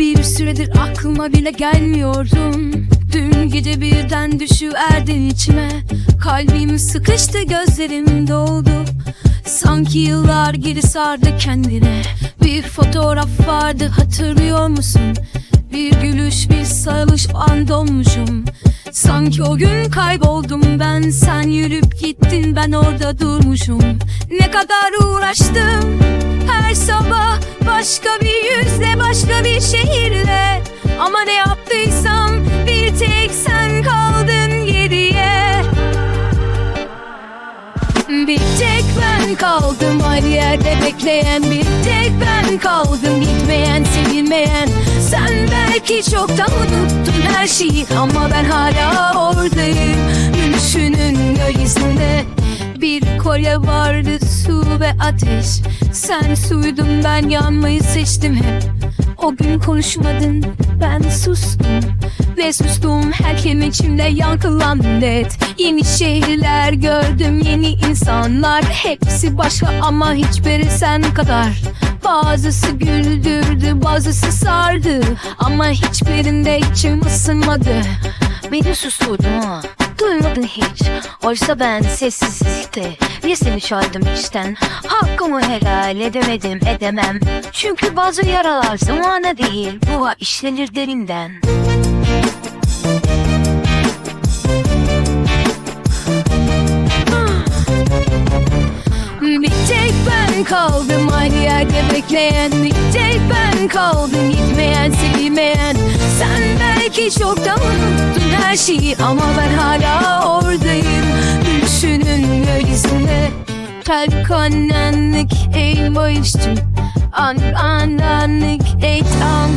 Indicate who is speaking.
Speaker 1: Bir süredir aklıma bile gelmiyordun Dün gece birden düşüverdin içime. Kalbim sıkıştı gözlerim doldu. Sanki yıllar geri sardı kendine. Bir fotoğraf vardı hatırlıyor musun? Bir gülüş bir sarılış an donmuşum. Sanki o gün kayboldum ben. Sen yürüp gittin ben orada durmuşum. Ne kadar uğraştım Ama ne yaptıysam bir tek sen kaldın geriye bir tek ben kaldım aynı yerde bekleyen Bir tek ben kaldım gitmeyen sevilmeyen. Sen belki çoktan unuttun her şeyi Ama ben hala oradayım. Gülüşünün gölgesinde bir kolye vardı su ve ateş. Sen suydun ben yanmayı seçtim hep O gün konuşmadın. Ben sustum Ve sustum. Her kelime içimde yankılandı net. Yeni şehirler gördüm yeni insanlar. Hepsi başka ama hiçbiri sen kadar. Bazısı güldürdü bazısı sardı. Ama hiçbirinde içim ısınmadı.
Speaker 2: Beni susturdun ha Duymadın hiç. Oysa ben sessizlikte Bir seni çaldım içten. Hakkımı helal edemedim edemem. Çünkü bazı yaralar zamana değil Bu işlenir derinden.
Speaker 1: Bir tek ben kaldım aynı yerde bekleyen. Bir tek ben kaldım gitmeyen sevilmeyen Sen belki çoktan unuttun her şeyi ama ben hala oradayım. Gülüşünün gölgesinde Kalp annenlik ey boyuştum An annenlik ey tam